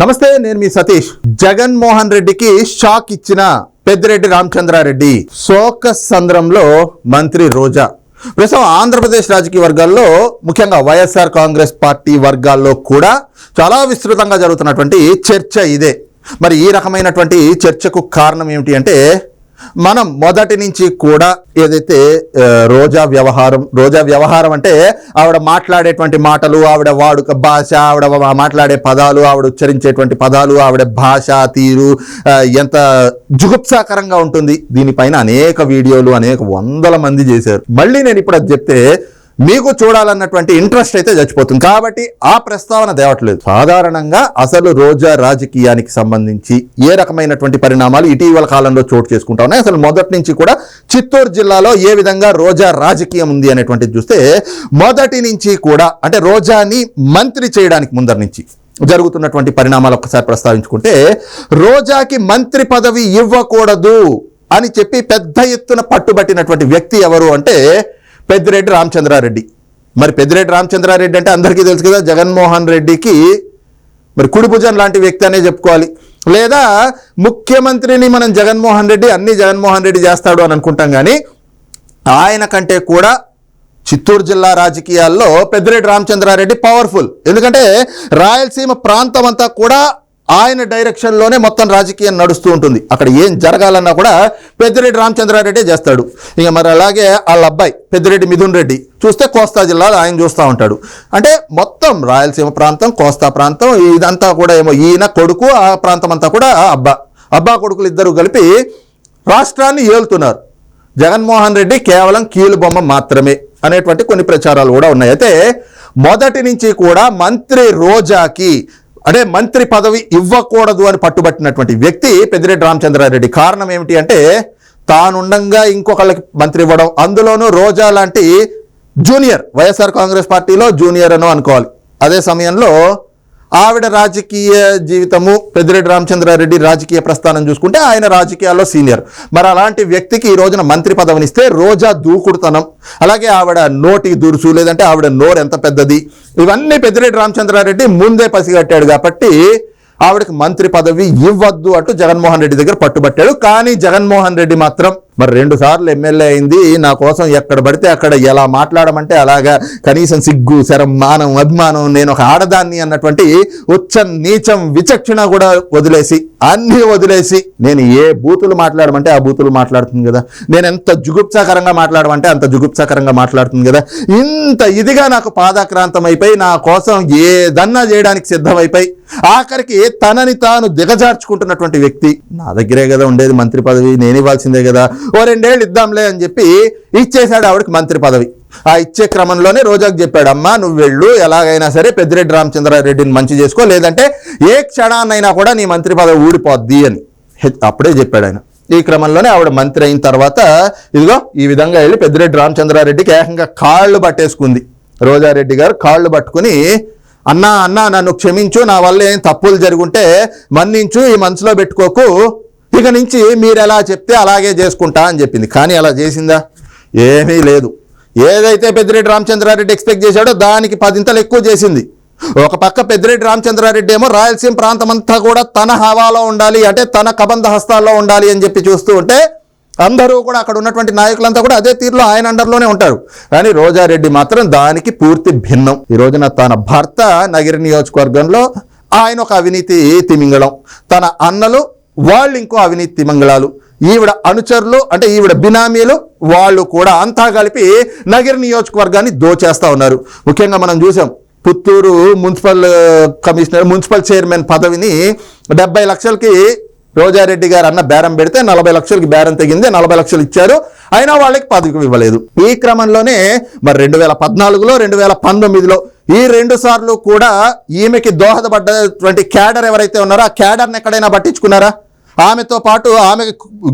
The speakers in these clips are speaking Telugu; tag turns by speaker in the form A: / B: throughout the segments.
A: నమస్తే నేను మీ సతీష్. జగన్మోహన్ రెడ్డికి షాక్ ఇచ్చిన పెద్దిరెడ్డి రామచంద్రారెడ్డి శోక సంద్రంలో మంత్రి రోజా. ప్రస్తుతం ఆంధ్రప్రదేశ్ రాజకీయ వర్గాల్లో ముఖ్యంగా వైఎస్ఆర్ కాంగ్రెస్ పార్టీ వర్గాల్లో కూడా చాలా విస్తృతంగా జరుగుతున్నటువంటి చర్చ ఇదే. మరి ఈ రకమైనటువంటి చర్చకు కారణం ఏమిటి అంటే మనం మొదటి నుంచి కూడా ఏదైతే రోజా వ్యవహారం రోజా వ్యవహారం అంటే ఆవిడ మాట్లాడేటువంటి మాటలు ఆవిడ వాడుక భాష ఆవిడ మాట్లాడే పదాలు ఆవిడ ఉచ్చరించేటువంటి పదాలు ఆవిడ భాష తీరు ఎంత జుగుప్సాకరంగా ఉంటుంది. దీనిపైన అనేక వీడియోలు అనేక వందల మంది చేశారు. మళ్ళీ నేను ఇప్పుడు అది చెప్తే మీకు చూడాలన్నటువంటి ఇంట్రెస్ట్ అయితే చచ్చిపోతుంది. కాబట్టి ఆ ప్రస్తావన తేవట్లేదు. సాధారణంగా అసలు రోజా రాజకీయానికి సంబంధించి ఏ రకమైనటువంటి పరిణామాలు ఇటీవల కాలంలో చోటు చేసుకుంటా ఉన్నాయి? అసలు మొదటి నుంచి కూడా చిత్తూరు జిల్లాలో ఏ విధంగా రోజా రాజకీయం ఉంది అనేటువంటిది చూస్తే మొదటి నుంచి కూడా అంటే రోజాని మంత్రి చేయడానికి ముందర నుంచి జరుగుతున్నటువంటి పరిణామాలు ఒక్కసారి ప్రస్తావించుకుంటే రోజాకి మంత్రి పదవి ఇవ్వకూడదు అని చెప్పి పెద్ద ఎత్తున పట్టుబట్టినటువంటి వ్యక్తి ఎవరు అంటే పెద్దిరెడ్డి రామచంద్రారెడ్డి. మరి పెద్దిరెడ్డి రామచంద్రారెడ్డి అంటే అందరికీ తెలుసు కదా జగన్మోహన్ రెడ్డికి మరి కుడి భుజం లాంటి వ్యక్తి అనే చెప్పుకోవాలి. లేదా ముఖ్యమంత్రిని మనం జగన్మోహన్ రెడ్డి అన్ని జగన్మోహన్ రెడ్డి చేస్తాడు అని అనుకుంటాం కానీ ఆయన కంటే కూడా చిత్తూరు జిల్లా రాజకీయాల్లో పెద్దిరెడ్డి రామచంద్రారెడ్డి పవర్ఫుల్ ఎందుకంటే రాయలసీమ ప్రాంతం అంతా కూడా ఆయన డైరెక్షన్లోనే మొత్తం రాజకీయం నడుస్తూ ఉంటుంది. అక్కడ ఏం జరగాలన్నా కూడా పెద్దిరెడ్డి రామచంద్రారెడ్డి చేస్తాడు. ఇక మరి అలాగే వాళ్ళ అబ్బాయి పెద్దిరెడ్డి మిథున్ రెడ్డి చూస్తే కోస్తా జిల్లాలో ఆయన చూస్తూ ఉంటాడు. అంటే మొత్తం రాయలసీమ ప్రాంతం కోస్తా ప్రాంతం ఇదంతా కూడా ఏమో ఈయన కొడుకు ఆ ప్రాంతం అంతా కూడా అబ్బా. అబ్బా కొడుకులు ఇద్దరు కలిపి రాష్ట్రాన్ని ఏలుతున్నారు. జగన్మోహన్ రెడ్డి కేవలం కీలు బొమ్మ మాత్రమే అనేటువంటి కొన్ని ప్రచారాలు కూడా ఉన్నాయి. అయితే మొదటి నుంచి కూడా మంత్రి రోజాకి అంటే మంత్రి పదవి ఇవ్వకూడదు అని పట్టుబట్టినటువంటి వ్యక్తి పెద్దిరెడ్డి రామచంద్రారెడ్డి. కారణం ఏమిటి అంటే తానుండంగా ఇంకొకళ్ళకి మంత్రి ఇవ్వడం. అందులోనూ రోజా లాంటి జూనియర్ వైఎస్ఆర్ కాంగ్రెస్ పార్టీలో జూనియర్ అనో అనుకోవాలి. అదే సమయంలో ఆవిడ రాజకీయ జీవితము పెద్దిరెడ్డి రామచంద్రారెడ్డి రాజకీయ ప్రస్థానం చూసుకుంటే ఆయన రాజకీయాల్లో సీనియర్. మరి అలాంటి వ్యక్తికి ఈ రోజున మంత్రి పదవిని ఇస్తే రోజా దూకుడుతనం. అలాగే ఆవిడ నోటి దురుసు లేదంటే ఆవిడ నోరు ఎంత పెద్దది? ఇవన్నీ పెద్దిరెడ్డి రామచంద్రారెడ్డి ముందే పసిగట్టాడు కాబట్టి ఆవిడకి మంత్రి పదవి ఇవ్వద్దు అంటూ జగన్మోహన్ రెడ్డి దగ్గర పట్టుబట్టాడు. కానీ జగన్మోహన్ రెడ్డి మాత్రం మరి రెండు సార్లు ఎమ్మెల్యే అయింది. నా కోసం ఎక్కడ పడితే అక్కడ ఎలా మాట్లాడమంటే అలాగా కనీసం సిగ్గు శరం మానం అభిమానం నేను ఒక ఆడదాన్ని అన్నటువంటి ఉచ్చ నీచం విచక్షణ కూడా వదిలేసి అన్నీ వదిలేసి నేను ఏ బూతులు మాట్లాడమంటే ఆ బూతులు మాట్లాడుతుంది కదా. నేను ఎంత జుగుప్సాకరంగా మాట్లాడమంటే అంత జుగుప్సాకరంగా మాట్లాడుతుంది కదా. ఇంత ఇదిగా నాకు పాదాక్రాంతం అయిపోయి నా కోసం ఏదన్నా చేయడానికి సిద్ధమైపోయి ఆఖరికి తనని తాను దిగజార్చుకుంటున్నటువంటి వ్యక్తి నా దగ్గరే కదా ఉండేది మంత్రి పదవి నేను ఇవ్వాల్సిందే కదా. ఓ రెండేళ్ళు ఇద్దాంలే అని చెప్పి ఇచ్చేశాడు ఆవిడకి మంత్రి పదవి. ఆ ఇచ్చే క్రమంలోనే రోజాకు చెప్పాడు అమ్మా నువ్వు వెళ్ళు ఎలాగైనా సరే పెద్దిరెడ్డి రామచంద్రారెడ్డిని మంచి చేసుకో లేదంటే ఏ క్షణాన్నైనా కూడా నీ మంత్రి పదవి ఊడిపోద్ది అని. అప్పుడే చెప్పాడు ఆయన. ఈ క్రమంలోనే ఆవిడ మంత్రి అయిన తర్వాత ఇదిగో ఈ విధంగా వెళ్ళి పెద్దిరెడ్డి రామచంద్రారెడ్డికి ఏకంగా కాళ్ళు పట్టేసుకుంది. రోజారెడ్డి గారు కాళ్ళు పట్టుకుని అన్నా అన్నా నన్ను క్షమించు నా వల్ల ఏం తప్పులు జరుగుంటే మన్నించు ఈ మనసులో పెట్టుకోకు ఇక నుంచి మీరు ఎలా చెప్తే అలాగే చేసుకుంటా అని చెప్పింది. కానీ అలా చేసిందా? ఏమీ లేదు. ఏదైతే పెద్దిరెడ్డి రామచంద్రారెడ్డి ఎక్స్పెక్ట్ చేశాడో దానికి పదింతలు ఎక్కువ చేసింది. ఒక పక్క పెద్దిరెడ్డి రామచంద్రారెడ్డి ఏమో రాయలసీమ ప్రాంతం అంతా కూడా తన హవాలో ఉండాలి అంటే తన కబంధ హస్తాల్లో ఉండాలి అని చెప్పి చూస్తూ ఉంటే అందరూ కూడా అక్కడ ఉన్నటువంటి నాయకులంతా కూడా అదే తీరులో ఆయన అండర్లోనే ఉంటారు. కానీ రోజారెడ్డి మాత్రం దానికి పూర్తి భిన్నం. ఈ రోజున తన భర్త నగిరి నియోజకవర్గంలో ఆయన ఒక అవినీతి తిమింగళం. తన అన్నలు వాళ్ళు ఇంకో అవినీతి మంగళాలు. ఈవిడ అనుచరులు అంటే ఈవిడ బినామీలు వాళ్ళు కూడా అంతా కలిపి నగర నియోజకవర్గాన్ని దోచేస్తా ఉన్నారు. ముఖ్యంగా మనం చూసాం Puttur municipal commissioner municipal chairman పదవిని డెబ్బై లక్షలకి రోజారెడ్డి గారు అన్న బేరం పెడితే నలభై లక్షలకి బేరం తెగింది నలభై లక్షలు ఇచ్చారు. అయినా వాళ్ళకి పదవి ఇవ్వలేదు. ఈ క్రమంలోనే మరి రెండు వేల పద్నాలుగులో రెండు వేల పంతొమ్మిదిలో ఈ రెండు సార్లు కూడా ఈమెకి దోహదపడ్డటువంటి క్యాడర్ ఎవరైతే ఉన్నారో ఆ క్యాడర్ని ఎక్కడైనా పట్టించుకున్నారా? ఆమెతో పాటు ఆమె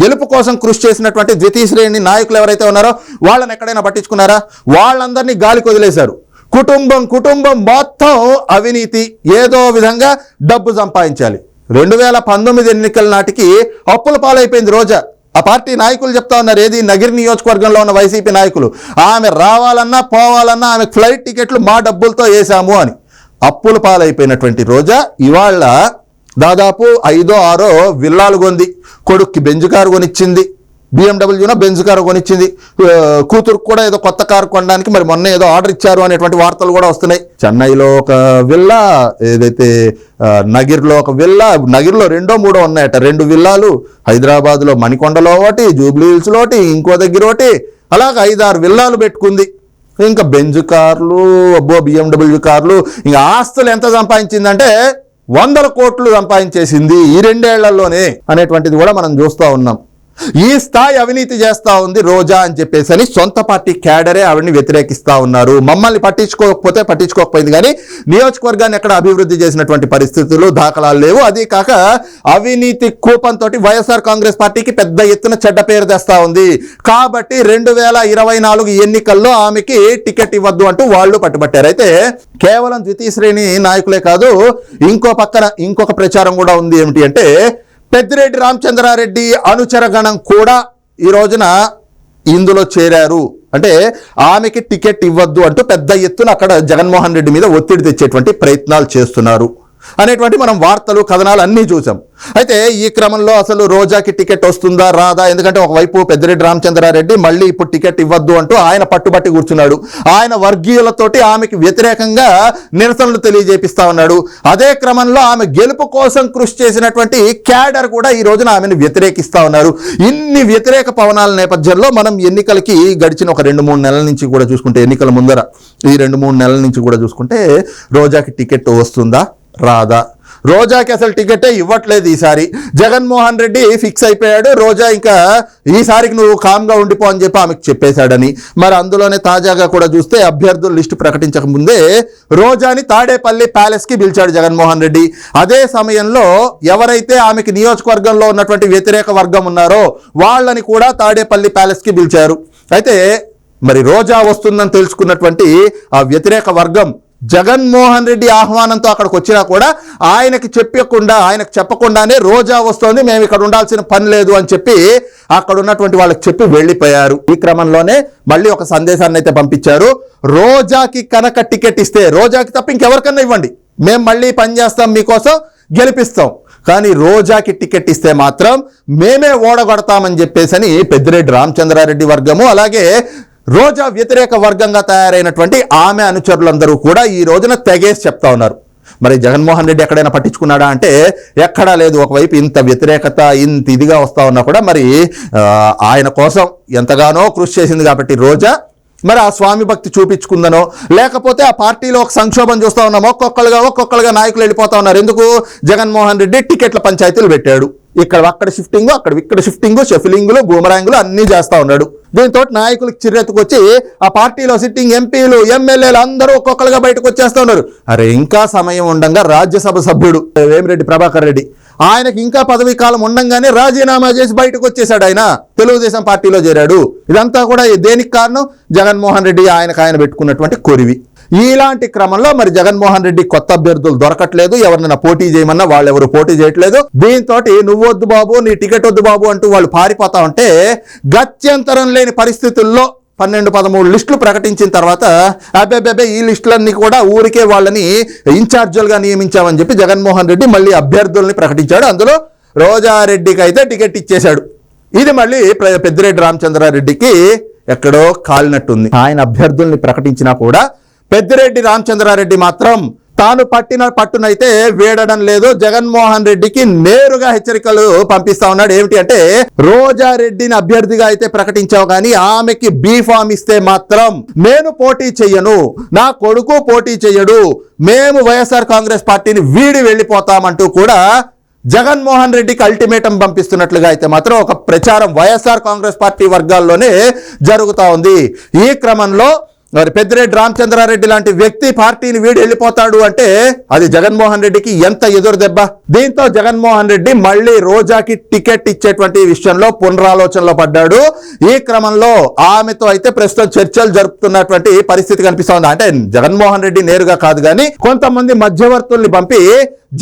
A: గెలుపు కోసం కృషి చేసినటువంటి ద్వితీయ శ్రేణి నాయకులు ఎవరైతే ఉన్నారో వాళ్ళని ఎక్కడైనా పట్టించుకున్నారా? వాళ్ళందరినీ గాలికి వదిలేశారు. కుటుంబం కుటుంబం మొత్తం అవినీతి ఏదో విధంగా డబ్బు సంపాదించాలి. రెండు వేల పంతొమ్మిది ఎన్నికల నాటికి అప్పుల పాలైపోయింది రోజా. ఆ పార్టీ నాయకులు చెప్తా ఉన్నారు ఏది? నగిరి నియోజకవర్గంలో ఉన్న వైసీపీ నాయకులు. ఆమె రావాలన్నా పోవాలన్నా ఆమె ఫ్లైట్ టికెట్లు మా డబ్బులతో వేసాము అని. అప్పుల పాలైపోయినటువంటి రోజా ఇవాళ దాదాపు ఐదో ఆరో విల్లాలు కొంది కొడుక్కి బెంజుకారు కొనిచ్చింది. బిఎండబ్ల్యూనో బెంజ్ కారు కొనిచ్చింది. ఆ, కూతురుకు కూడా ఏదో కొత్త కారు కొనడానికి మరి మొన్న ఏదో ఆర్డర్ ఇచ్చారు అనేటువంటి వార్తలు కూడా వస్తున్నాయి. చెన్నైలో ఒక విల్లా ఏదైతే నగిర్లో ఒక విల్లా నగిర్లో రెండో మూడో ఉన్నాయట. రెండు విల్లాలు హైదరాబాద్లో మణికొండలో ఒకటి జూబ్లీ హిల్స్లో ఒకటి ఇంకో దగ్గర ఒకటి అలాగ ఐదారు విల్లాలు పెట్టుకుంది. ఇంకా బెంజ్ కార్లు అబ్బో బిఎండబ్ల్యూ కార్లు ఇంకా ఆస్తులు ఎంత సంపాదించిందంటే వందల కోట్లు సంపాదించేసింది ఈ రెండేళ్ళలోనే అనేటువంటిది కూడా మనం చూస్తూ ఉన్నాం. ఈ స్థాయి అవినీతి చేస్తూ ఉంది రోజా అని చెప్పేసి అని సొంత పార్టీ క్యాడరే ఆవిడని వ్యతిరేకిస్తా ఉన్నారు. మమ్మల్ని పట్టించుకోకపోతే పట్టించుకోకపోయింది కానీ నియోజకవర్గాన్ని ఎక్కడ అభివృద్ధి చేసినటువంటి పరిస్థితులు దాఖలాలు లేవు. అది కాక అవినీతి కూపంతో వైఎస్ఆర్ కాంగ్రెస్ పార్టీకి పెద్ద ఎత్తున చెడ్డ పేరు తెస్తా ఉంది. కాబట్టి రెండు వేల ఇరవై నాలుగు ఎన్నికల్లో ఆమెకి టికెట్ ఇవ్వద్దు అంటూ వాళ్ళు పట్టుబట్టారు. అయితే కేవలం ద్వితీయ శ్రేణి నాయకులే కాదు ఇంకో పక్కన ఇంకొక ప్రచారం కూడా ఉంది ఏమిటి అంటే పెద్దిరెడ్డి రామచంద్రారెడ్డి అనుచరగణం కూడా ఈ రోజున ఇందులో చేరారు. అంటే ఆమెకి టికెట్ ఇవ్వద్దు అంటూ పెద్ద ఎత్తున అక్కడ జగన్మోహన్ రెడ్డి మీద ఒత్తిడి తెచ్చేటువంటి ప్రయత్నాలు చేస్తున్నారు. అనేటువంటి మనం వార్తలు కథనాలు అన్నీ చూసాం. అయితే ఈ క్రమంలో అసలు రోజాకి టికెట్ వస్తుందా రాదా? ఎందుకంటే ఒకవైపు పెద్దిరెడ్డి రామచంద్రారెడ్డి మళ్ళీ ఇప్పుడు టికెట్ ఇవ్వద్దు అంటూ ఆయన పట్టుబట్టి కూర్చున్నాడు. ఆయన వర్గీయులతోటి ఆమెకి వ్యతిరేకంగా నిరసనలు తెలియజేపిస్తా ఉన్నాడు. అదే క్రమంలో ఆమె గెలుపు కోసం కృషి చేసినటువంటి క్యాడర్ కూడా ఈ రోజున ఆమెను వ్యతిరేకిస్తా ఉన్నారు. ఇన్ని వ్యతిరేక పవనాల నేపథ్యంలో మనం ఎన్నికలకి గడిచిన ఒక రెండు మూడు నెలల నుంచి కూడా చూసుకుంటే ఎన్నికల ముందర ఈ రెండు మూడు నెలల నుంచి కూడా చూసుకుంటే రోజాకి టికెట్ వస్తుందా? రాదా రోజాకి అసలు టికెటే ఇవ్వట్లేదు ఈసారి. జగన్మోహన్ రెడ్డి ఫిక్స్ అయిపోయాడు. రోజా ఇంకా ఈసారికి నువ్వు కామ్గా ఉండిపో అని చెప్పి ఆమెకు చెప్పేశాడని. మరి అందులోనే తాజాగా కూడా చూస్తే అభ్యర్థుల లిస్టు ప్రకటించక ముందే రోజాని తాడేపల్లి ప్యాలెస్కి పిలిచాడు జగన్మోహన్ రెడ్డి. అదే సమయంలో ఎవరైతే ఆమెకి నియోజకవర్గంలో ఉన్నటువంటి వ్యతిరేక వర్గం ఉన్నారో వాళ్ళని కూడా తాడేపల్లి ప్యాలెస్కి పిలిచారు. అయితే మరి రోజా వస్తుందని తెలుసుకున్నటువంటి ఆ వ్యతిరేక వర్గం జగన్మోహన్ రెడ్డి ఆహ్వానంతో అక్కడికి వచ్చినా కూడా ఆయనకి చెప్పకుండా ఆయనకు చెప్పకుండానే రోజా వస్తోంది మేము ఇక్కడ ఉండాల్సిన పని లేదు అని చెప్పి అక్కడ ఉన్నటువంటి వాళ్ళకి చెప్పి వెళ్ళిపోయారు. ఈ క్రమంలోనే మళ్ళీ ఒక సందేశాన్ని అయితే పంపించారు. రోజాకి కనుక టికెట్ ఇస్తే రోజాకి తప్ప ఇంకెవరికన్నా ఇవ్వండి. మేము మళ్ళీ పని చేస్తాం మీకోసం గెలిపిస్తాం. కానీ రోజాకి టికెట్ ఇస్తే మాత్రం మేమే ఓడగొడతామని చెప్పేసి అని పెద్దిరెడ్డి రామచంద్రారెడ్డి వర్గము అలాగే రోజా వ్యతిరేక వర్గంగా తయారైనటువంటి ఆమె అనుచరులందరూ కూడా ఈ రోజున తెగేసి చెప్తా ఉన్నారు. మరి జగన్మోహన్ రెడ్డి ఎక్కడైనా పట్టించుకున్నాడా అంటే ఎక్కడా లేదు ఒకవైపు ఇంత వ్యతిరేకత ఇంత ఇదిగా వస్తా ఉన్నా కూడా మరి ఆయన కోసం ఎంతగానో కృషి చేసింది కాబట్టి రోజా మరి ఆ స్వామి భక్తి చూపించుకుందనో లేకపోతే ఆ పార్టీలో ఒక సంక్షోభం చూస్తా ఉన్నాం ఒక్కొక్కరుగా ఒక్కొక్కరుగా నాయకులు వెళ్ళిపోతా ఉన్నారు. ఎందుకు? జగన్మోహన్ రెడ్డి టికెట్ల పంచాయతీలు పెట్టాడు. ఇక్కడ అక్కడ షిఫ్టింగ్ అక్కడ ఇక్కడ షిఫ్టింగ్ షఫిలింగులు బూమరాంగులు అన్నీ చేస్తూ ఉన్నాడు. దీంతో నాయకులకు చిరెత్తుకొచ్చి ఆ పార్టీలో సిట్టింగ్ ఎంపీలు ఎమ్మెల్యేలు అందరూ ఒక్కొక్కరుగా బయటకు వచ్చేస్తున్నారు. అరే ఇంకా సమయం ఉండగా రాజ్యసభ సభ్యుడు వేమిరెడ్డి ప్రభాకర్ రెడ్డి. ఆయనకి ఇంకా పదవీ కాలం ఉండంగానే రాజీనామా చేసి బయటకు వచ్చేసాడు ఆయన. తెలుగుదేశం పార్టీలో చేరాడు. ఇదంతా కూడా దేనికి కారణం? జగన్మోహన్ రెడ్డి ఆయనకు ఆయన పెట్టుకున్నటువంటి కొరివి. ఇలాంటి క్రమంలో మరి జగన్మోహన్ రెడ్డి కొత్త అభ్యర్థులు దొరకట్లేదు. ఎవరినైనా పోటీ చేయమన్నా వాళ్ళు ఎవరు పోటీ చేయట్లేదు. దీంతో నువ్వు వద్దు బాబు నీ టికెట్ వద్దు బాబు అంటూ వాళ్ళు పారిపోతా ఉంటే గత్యంతరం లేని పరిస్థితుల్లో పన్నెండు పదమూడు లిస్టులు ప్రకటించిన తర్వాత అబ్బే ఈ లిస్టులన్నీ కూడా ఊరికే వాళ్ళని ఇన్ఛార్జీలుగా నియమించామని చెప్పి జగన్మోహన్ రెడ్డి మళ్ళీ అభ్యర్థుల్ని ప్రకటించాడు. అందులో రోజారెడ్డికి అయితే టికెట్ ఇచ్చేశాడు. ఇది మళ్ళీ పెద్దిరెడ్డి రామచంద్రారెడ్డికి ఎక్కడో కాలినట్టుంది. ఆయన అభ్యర్థుల్ని ప్రకటించినా కూడా పెద్దిరెడ్డి రామచంద్రారెడ్డి మాత్రం తాను పట్టిన పట్టునైతే వేడడం లేదు. జగన్మోహన్ రెడ్డికి నేరుగా హెచ్చరికలు పంపిస్తా ఉన్నాడు. ఏమిటి అంటే రోజారెడ్డిని అభ్యర్థిగా అయితే ప్రకటించావు కానీ ఆమెకి బీ ఫామ్ ఇస్తే మాత్రం నేను పోటీ చెయ్యను. నా కొడుకు పోటీ చెయ్యడు. మేము వైఎస్ఆర్ కాంగ్రెస్ పార్టీని వీడి వెళ్ళిపోతామంటూ కూడా జగన్మోహన్ రెడ్డికి అల్టిమేటం పంపిస్తున్నట్లుగా అయితే మాత్రం ఒక ప్రచారం వైఎస్ఆర్ కాంగ్రెస్ పార్టీ వర్గాల్లోనే జరుగుతూ ఉంది. ఈ క్రమంలో మరి పెద్దిరెడ్డి రామచంద్రారెడ్డి లాంటి వ్యక్తి పార్టీని వీడి వెళ్ళిపోతాడు అంటే అది జగన్మోహన్ రెడ్డికి ఎంత ఎదురు దెబ్బ? దీంతో జగన్మోహన్ రెడ్డి మళ్ళీ రోజాకి టికెట్ ఇచ్చేటువంటి విషయంలో పునరాలోచనలో పడ్డాడు. ఈ క్రమంలో ఆమెతో అయితే ప్రస్తుతం చర్చలు జరుపుతున్నటువంటి పరిస్థితి కనిపిస్తోంది అంటే జగన్మోహన్ రెడ్డి నేరుగా కాదు కానీ కొంతమంది మధ్యవర్తుల్ని పంపి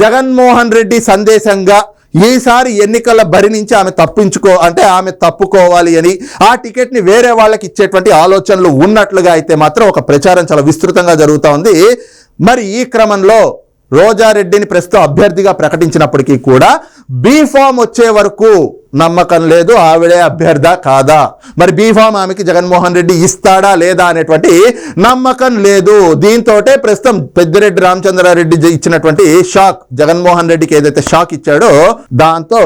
A: జగన్మోహన్ రెడ్డి సందేశంగా ఈసారి ఎన్నికల బరి నుంచి ఆమె తప్పించుకో అంటే ఆమె తప్పుకోవాలి అని ఆ టికెట్ని వేరే వాళ్ళకి ఇచ్చేటువంటి ఆలోచనలు ఉన్నట్లుగా అయితే మాత్రం ఒక ప్రచారం చాలా విస్తృతంగా జరుగుతూ ఉంది. మరి ఈ క్రమంలో రోజారెడ్డిని ప్రస్తుతం అభ్యర్థిగా ప్రకటించినప్పటికీ కూడా బీ ఫామ్ వచ్చే వరకు నమ్మకం లేదు ఆవిడే అభ్యర్థ కాదా? మరి బీఫామ్ ఆమెకి జగన్మోహన్ రెడ్డి ఇస్తాడా లేదా అనేటువంటి నమ్మకం లేదు. దీంతో ప్రస్తుతం పెద్దిరెడ్డి రామచంద్రారెడ్డి ఇచ్చినటువంటి షాక్ జగన్మోహన్ రెడ్డికి ఏదైతే షాక్ ఇచ్చాడో దాంతో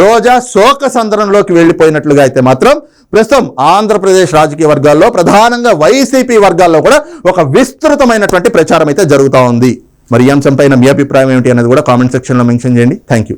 A: రోజా శోక సందరంలోకి వెళ్ళిపోయినట్లుగా అయితే మాత్రం ప్రస్తుతం ఆంధ్రప్రదేశ్ రాజకీయ వర్గాల్లో ప్రధానంగా వైసీపీ వర్గాల్లో కూడా ఒక విస్తృతమైనటువంటి ప్రచారం అయితే జరుగుతూ ఉంది. మరి ఈ అంశంపైన మీ అభిప్రాయం ఏమిటి అనేది కూడా కామెంట్ సెక్షన్లో మెన్షన్ చేయండి. Thank you